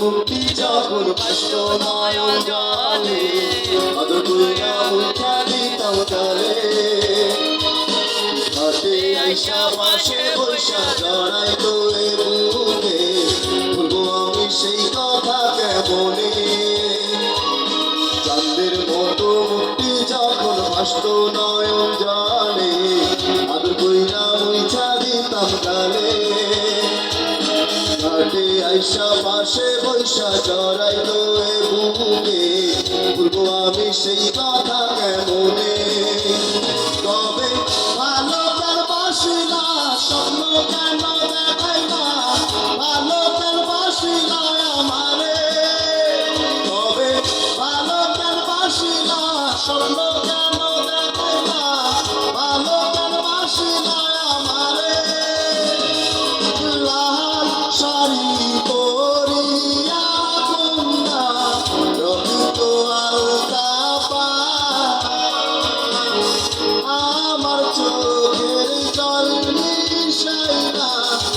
যখন কষ্ট নয়ন জলে কইরা মুখা দিতাম জলে হাতে আইসা পাশে বৈশা জড়াই তোরে বুকে ভুলবো আমি সেই কথা কেমনে? চাঁদের মতো মুক্তি যখন ভাসত নয়ন জলে আদর কইরা মুইছা দিতাম ঘাটে আইসা পাশে বৈশা চড়াই তো বুকে। পূর্ব আমি সেই কথা কেমনে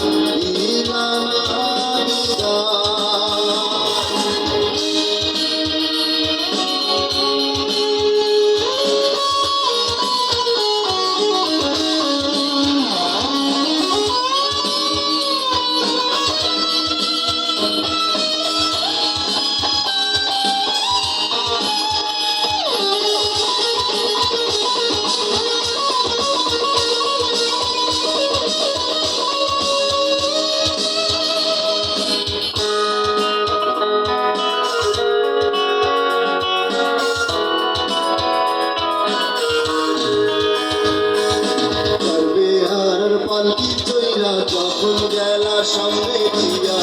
E যখন গেলা সামনে দিয়া?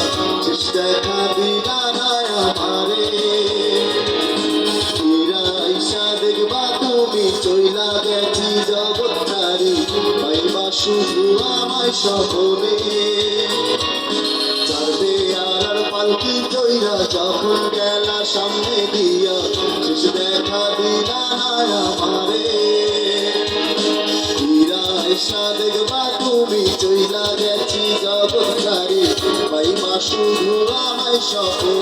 শেষ দেখা দিলা না আমারে। ফিরা আইসা দেখবা তুমি চইলা গেছি জগৎটারি পাইবা শুধু আমায় সপনে চড়বে আর পালকি চইরা যখন গেলা সামনে দিয়া দেখা দিলা না আমারে। স্বপ্নে